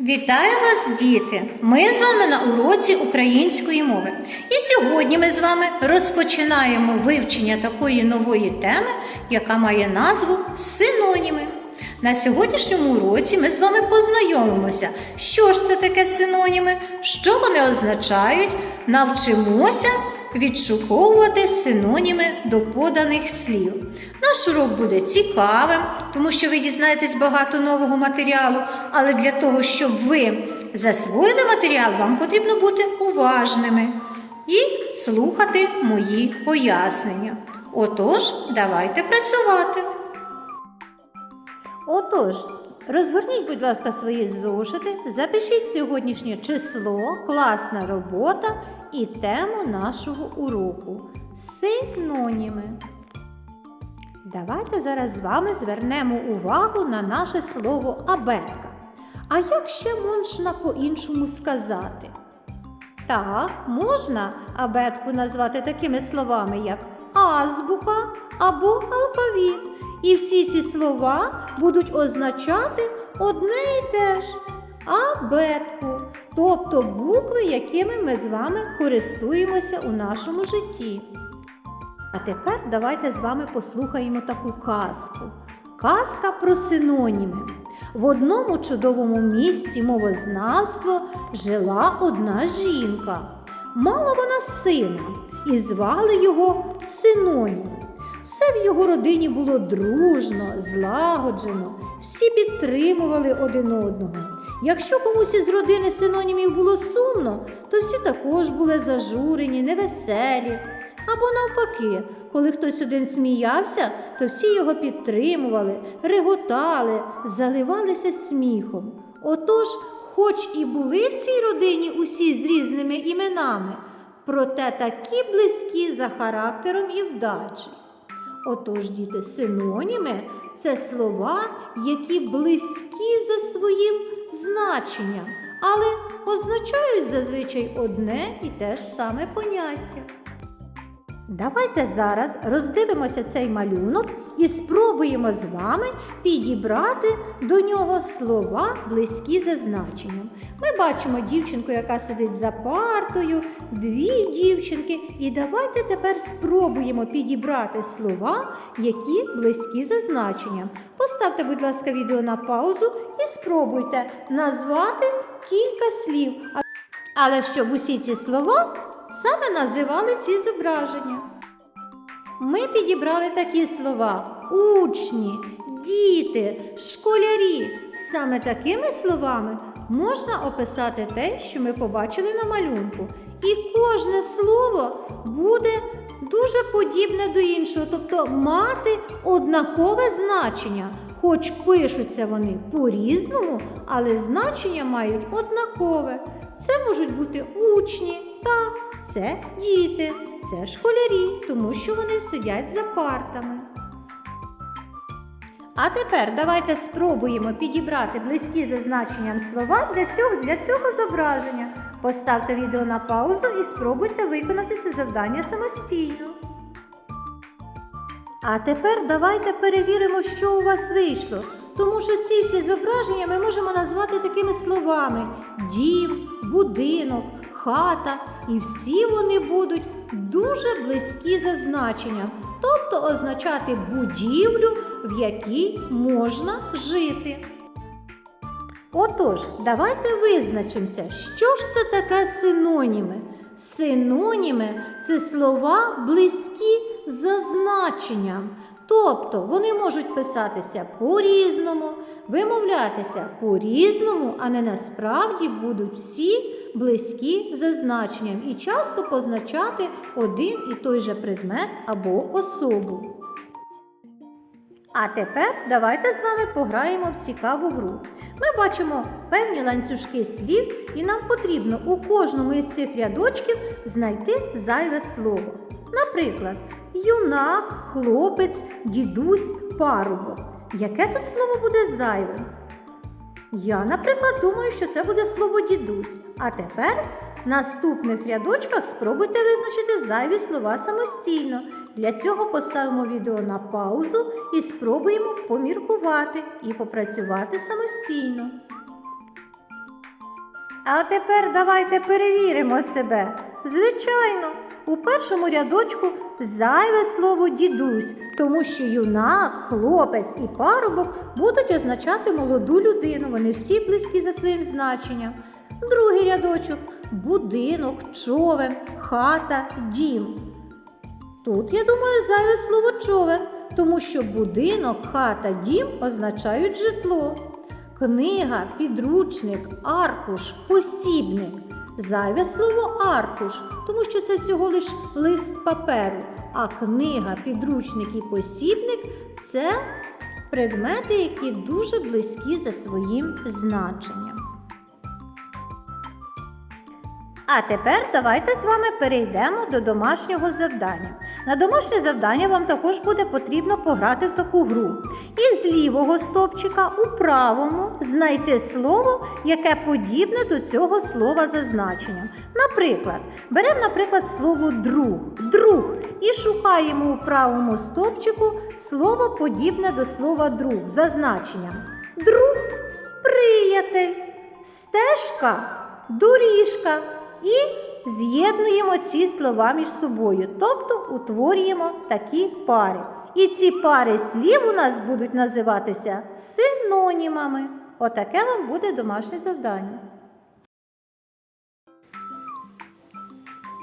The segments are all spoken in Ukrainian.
Вітаю вас, діти! Ми з вами на уроці української мови. І сьогодні ми з вами розпочинаємо вивчення такої нової теми, яка має назву синоніми. На сьогоднішньому уроці ми з вами познайомимося, що ж це таке синоніми, що вони означають, навчимося відшуковувати синоніми до поданих слів. Наш урок буде цікавим, тому що ви дізнаєтесь багато нового матеріалу, але для того, щоб ви засвоїли матеріал, вам потрібно бути уважними і слухати мої пояснення. Отож, давайте працювати. Отож, розгорніть, будь ласка, свої зошити, запишіть сьогоднішнє число, класна робота і тему нашого уроку синоніми. Давайте зараз з вами звернемо увагу на наше слово абетка. А як ще можна по-іншому сказати? Так, можна абетку назвати такими словами, як азбука або алфавіт. І всі ці слова будуть означати одне і те ж абетку, тобто букви, якими ми з вами користуємося у нашому житті. А тепер давайте з вами послухаємо таку казку. Казка про синоніми. В одному чудовому місті мовознавство жила одна жінка. Мала вона сина і звали його Синонім. Все в його родині було дружно, злагоджено, всі підтримували один одного. Якщо комусь із родини синонімів було сумно, то всі також були зажурені, невеселі. Або навпаки, коли хтось один сміявся, то всі його підтримували, реготали, заливалися сміхом. Отож, хоч і були в цій родині усі з різними іменами, проте такі близькі за характером і вдачі. Отож, діти, синоніми це слова, які близькі за своїм значенням, але означають зазвичай одне і те ж саме поняття. Давайте зараз роздивимося цей малюнок і спробуємо з вами підібрати до нього слова близькі за значенням. Ми бачимо дівчинку, яка сидить за партою, дві дівчинки. І давайте тепер спробуємо підібрати слова, які близькі за значенням. Поставте, будь ласка, відео на паузу і спробуйте назвати кілька слів. Але щоб усі ці слова саме називали ці зображення. Ми підібрали такі слова учні, діти, школярі. Саме такими словами можна описати те, що ми побачили на малюнку. І кожне слово буде дуже подібне до іншого, тобто мати однакове значення. Хоч пишуться вони по-різному, але значення мають однакове. Це можуть бути учні, так, це діти, це школярі, тому що вони сидять за партами. А тепер давайте спробуємо підібрати близькі за значенням слова для цього, для цього зображення. Поставте відео на паузу і спробуйте виконати це завдання самостійно. А тепер давайте перевіримо, що у вас вийшло. Тому що ці всі зображення ми можемо назвати такими словами: дім, будинок, хата. І всі вони будуть дуже близькі за значенням, тобто означати будівлю, в якій можна жити. Отож, давайте визначимося, що ж це таке синоніми. Синоніми це слова близькі за значенням. Тобто вони можуть писатися по-різному, вимовлятися по-різному, а не насправді будуть всі близькі за значенням і часто позначати один і той же предмет або особу. А тепер давайте з вами пограємо в цікаву гру. Ми бачимо певні ланцюжки слів, і нам потрібно у кожному із цих рядочків знайти зайве слово. Наприклад, юнак, хлопець, дідусь, парубок. Яке тут слово буде зайвим? Я, наприклад, думаю, що це буде слово дідусь. А тепер в наступних рядочках спробуйте визначити зайві слова самостійно. Для цього поставимо відео на паузу і спробуємо поміркувати і попрацювати самостійно. А тепер давайте перевіримо себе. Звичайно, у першому рядочку зайве слово дідусь, тому що юнак, хлопець і парубок будуть означати молоду людину. Вони всі близькі за своїм значенням. Другий рядочок будинок, човен, хата, дім. Тут, я думаю, зайве слово човен, тому що будинок, хата, дім означають житло. Книга, підручник, аркуш, посібник. Зайве слово аркуш, тому що це всього лиш лист паперу. А книга, підручник і посібник це предмети, які дуже близькі за своїм значенням. А тепер давайте з вами перейдемо до домашнього завдання. На домашнє завдання вам також буде потрібно пограти в таку гру. І з лівого стовпчика у правому знайти слово, яке подібне до цього слова за значенням. Наприклад, беремо, наприклад, слово друг, друг і шукаємо у правому стовпчику слово подібне до слова друг за значенням. Друг приятель, стежка, доріжка. І з'єднуємо ці слова між собою, тобто утворюємо такі пари. І ці пари слів у нас будуть називатися синонімами. Отаке вам буде домашнє завдання.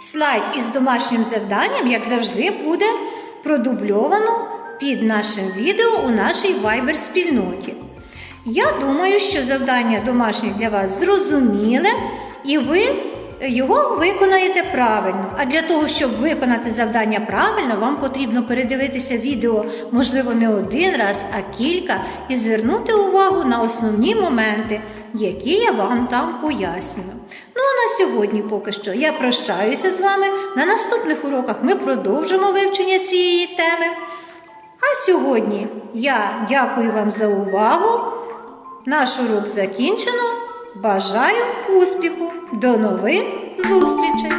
Слайд із домашнім завданням, як завжди, буде продубльовано під нашим відео у нашій Viber спільноті. Я думаю, що завдання домашнє для вас зрозуміле, і ви його виконаєте правильно. А для того, щоб виконати завдання правильно, вам потрібно передивитися відео, можливо, не один раз, а кілька, і звернути увагу на основні моменти, які я вам там пояснюю. Ну а на сьогодні поки що я прощаюся з вами. На наступних уроках ми продовжимо вивчення цієї теми. А сьогодні я дякую вам за увагу. Наш урок закінчено. Бажаю успіху! До нових зустрічей!